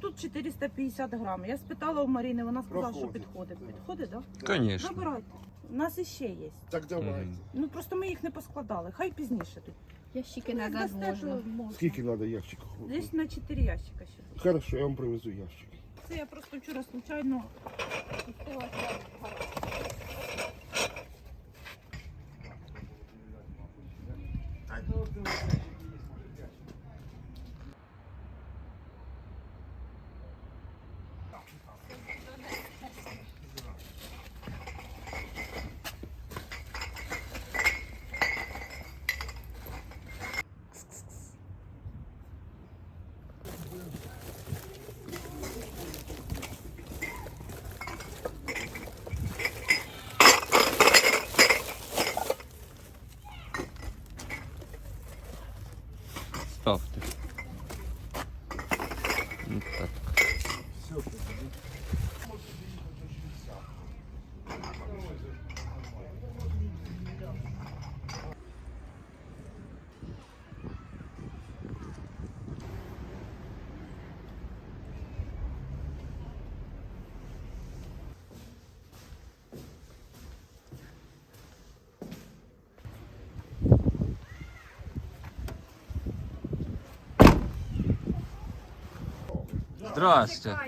тут 450 грам. Я спитала у Маріни, вона сказала, що Проходить. підходить. Підходить, так? Конечно. Забирайте. У нас іще є. Так давайте. Ну просто ми їх не поскладали. Хай пізніше тут. Ящики Ну, як назад дасте, можна. Скільки треба ящиків? Десь на 4 ящика ще. Хорошо, я вам привезу ящики. Це я просто вчора случайно пустила в гараж. Ставте. Вот так. Здрасте.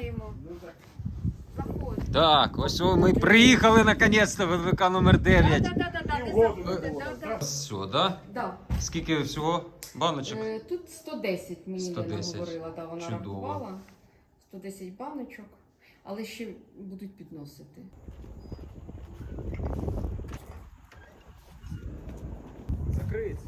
Так, ось ми приїхали наконець-то в ЛВК номер 9. Да-да-да, ти Півгоду заходь. не було, Да-да. Все, да? Да. Скільки всього баночок? Е, Тут 110 мені 110. Лена говорила, да, вона Чудово. рахувала. 110 баночок, але ще будуть підносити. Закрийся.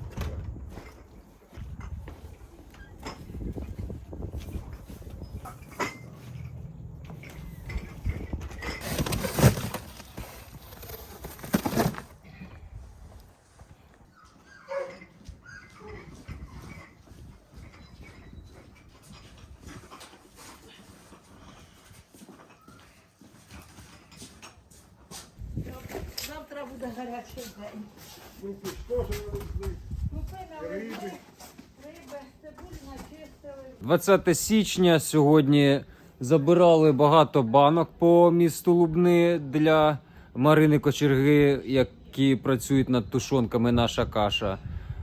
Завтра буде гарячий день. Ну, що ж навезли? Купили Риби. риби, цибулю начистили. 20 січня сьогодні забирали багато банок по місту Лубни для Марини Кочерги, які працюють над тушонками наша каша.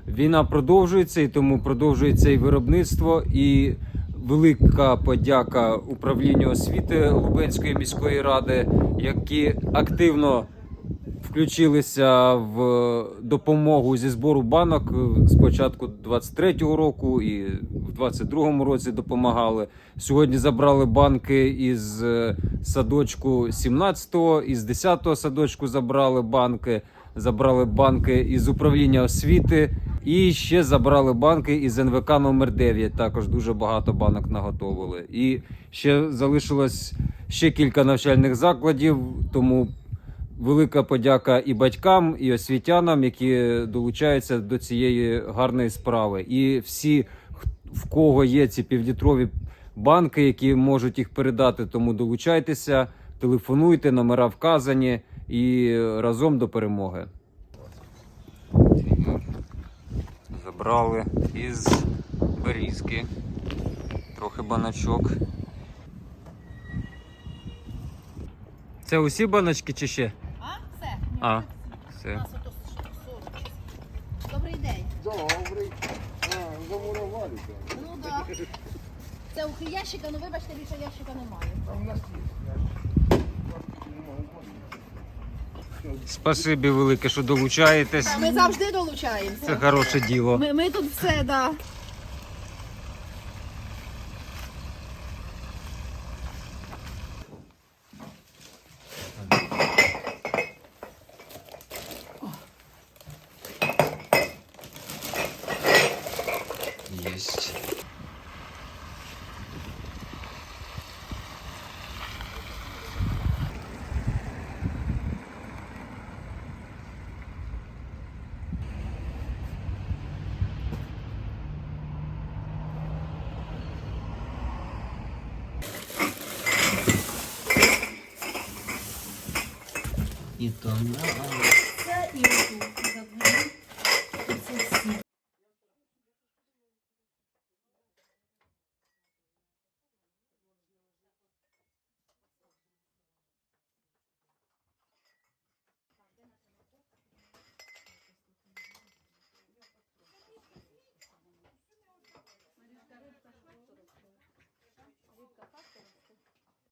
Війна продовжується і тому продовжується і виробництво. І велика подяка управлінню освіти Лубенської міської ради, які активно включилися в допомогу зі збору банок з початку 23-го року і в 22-му році допомагали. Сьогодні забрали банки із е, садочку 17-го, із 10-го садочку забрали банки, забрали банки із управління освіти і ще забрали банки із НВК номер 9 Також дуже багато банок наготовили. І ще залишилось ще кілька навчальних закладів, тому Велика подяка і батькам, і освітянам, які долучаються до цієї гарної справи. І всі, в кого є ці півлітрові банки, які можуть їх передати, тому долучайтеся, телефонуйте, номера вказані і разом до перемоги. Забрали із берізки трохи баночок. Це усі баночки чи ще? А, все. Добрий день. Добрий. А, замурували. так. Ну да. Це у ящика, ну вибачте, більше ящика немає. А в нас є. Спасибі велике, що долучаєтесь. Ми завжди долучаємося. Це хороше діло. Ми, ми тут все, да. Єсть. І то Це і отут.